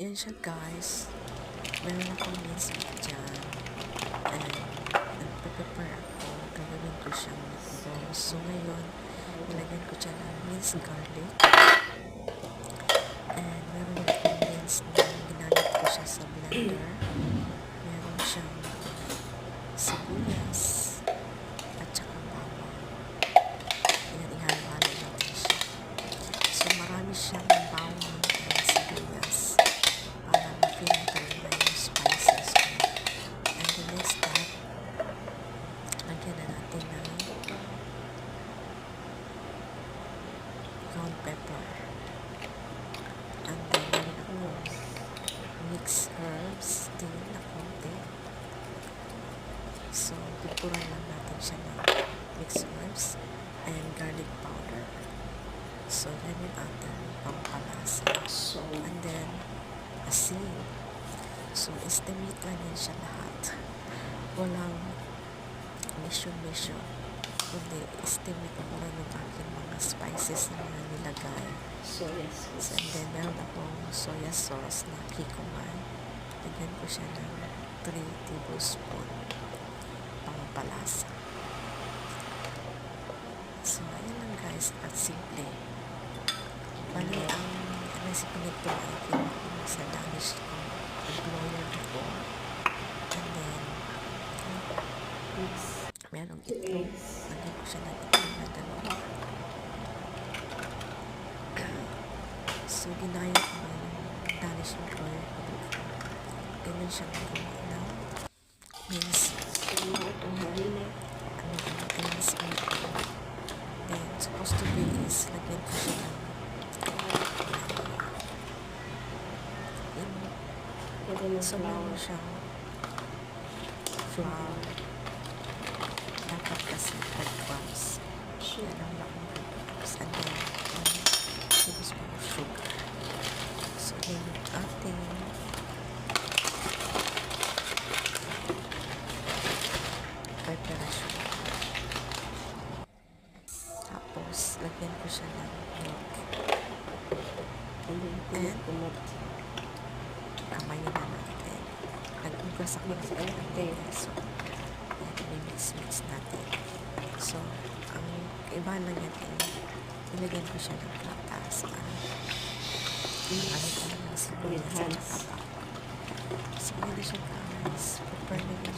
Yan siya guys. Meron akong meat dyan. And nagpe-prepare ako. Gagawin ko siyang meatballs. So ngayon, ilagyan ko dyan ng minced garlic. And meron akong mince na ginamit ko siya sa blender. Meron siyang sibuyas at saka bawang. Ayan, ihalo-halo natin siya. So, marami siyang bawang at sibuyas para ma-filter na yung spices ko. And the next step, lagyan na natin ng ground pepper. And then, meron akong mixed herbs din na konti. So, pipura lang natin siya ng mixed herbs and garlic powder. So, yan yung ating pampalasa. So, And then, asin. So, estimate lang yan siya lahat. Walang mission-mission. Kundi, estimate ko lang yung aking mga spices na nilagay. soya So, sauce. and then, meron akong soya sauce na kikuman. Lagyan ko siya ng 3 tablespoon pangpalasa. So, ayun lang guys. At simple. Bali, ang recipe nito ay kinuha ko sa Danish ko. Employer before. And then, Mix. Merong itlog. Lagyan ko siya ng itlog na dalawa. So, ginaya ko nga yung Danish employer ko before. Ganun siya nagawa ng mince, So, mga itong harina. ano, mince meat. Then, supposed to be is, lagyan ko siya ng so, meron siyang flour. Then, one tablespoon of sugar. So, yun yung ating preparation. Tapos, lagyan ko siya ng milk. And. Kamayin na natin. Nag-ugas ako ng ate. So, yan, mix natin. Iba lang yan ay ilagyan ko siya ng gatas. Ano, ano ko lang ng. So, yun na siya guys. Prepare na